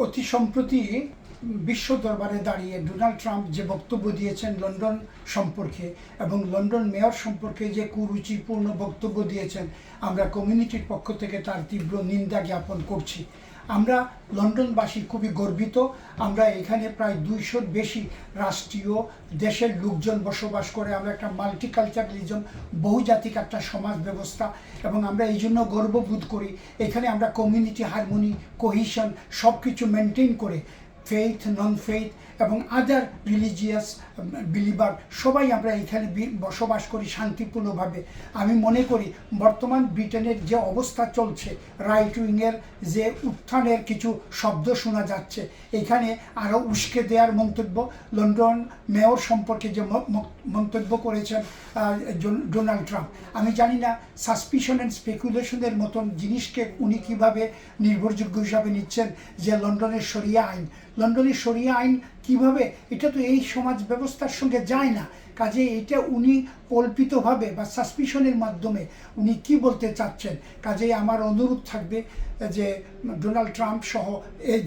অতি সম্প্রতি বিশ্ব দরবারে দাঁড়িয়ে ডোনাল্ড ট্রাম্প যে বক্তব্য দিয়েছেন লন্ডন সম্পর্কে এবং লন্ডন মেয়র সম্পর্কে যে কুরুচিপূর্ণ বক্তব্য দিয়েছেন, আমরা কমিউনিটির পক্ষ থেকে তার তীব্র নিন্দা জ্ঞাপন করছি। আমরা লন্ডনবাসী খুবই গর্বিত। আমরা এখানে প্রায় দুইশোর বেশি রাষ্ট্রীয় দেশের লোকজন বসবাস করে। আমরা একটা মাল্টিকালচারালিজম বহুজাতিক একটা সমাজ ব্যবস্থা এবং আমরা এই জন্য গর্ববোধ করি। এখানে আমরা কমিউনিটি হারমোনি, কোহিশন সব কিছু মেনটেন করে faith, non-faith, এবং আদার রিলিজিয়াস বিলিভার সবাই আমরা এখানে বসবাস করি শান্তিপূর্ণভাবে। আমি মনে করি বর্তমান ব্রিটেনের যে অবস্থা চলছে রাইট উইংয়ের যে উত্থানের কিছু শব্দ শোনা যাচ্ছে, এখানে আরও উস্কে দেওয়ার মন্তব্য, লন্ডন মেয়র সম্পর্কে যে মন্তব্য করেছেন ডোনাল্ড ট্রাম্প। আমি জানি না সাসপিশন অ্যান্ড স্পেকুলেশনের মতন জিনিসকে উনি কীভাবে নির্ভরযোগ্য হিসাবে নিচ্ছেন যে লন্ডনের সরিয়া আইন। লন্ডনের সরিয়া আইন কীভাবে? এটা তো এই সমাজ ব্যবস্থার সঙ্গে যায় না। কাজে এটা উনি কল্পিতভাবে বা সাসপিশনের মাধ্যমে উনি কি বলতে চাচ্ছেন? কাজেই আমার অনুরোধ থাকবে যে ডোনাল্ড ট্রাম্প সহ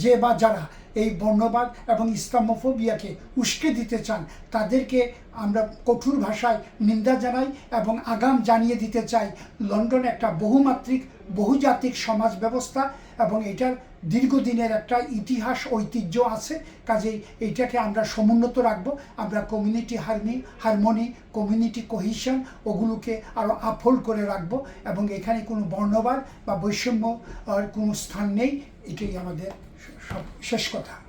যে বা যারা এই বর্ণবাদ এবং ইসলামোফোবিয়াকে উস্কে দিতে চান, তাদেরকে আমরা কঠোর ভাষায় নিন্দা জানাই এবং আগাম জানিয়ে দিতে চাই, লন্ডন একটা বহুমাত্রিক, বহুজাতিক সমাজ ব্যবস্থা এবং এটার দীর্ঘদিনের একটা ইতিহাস, ঐতিহ্য আছে। কাজেই এইটাকে আমরা সমুন্নত রাখব। আমরা কমিউনিটি হারমি হারমোনি কমিউনিটি কোহিশন ওগুলোকে আরও আফোল্ড করে রাখব এবং এখানে কোনো বর্ণবাদ বা বৈষম্য কোনো স্থান নেই। এটাই আমাদের শেষ কথা।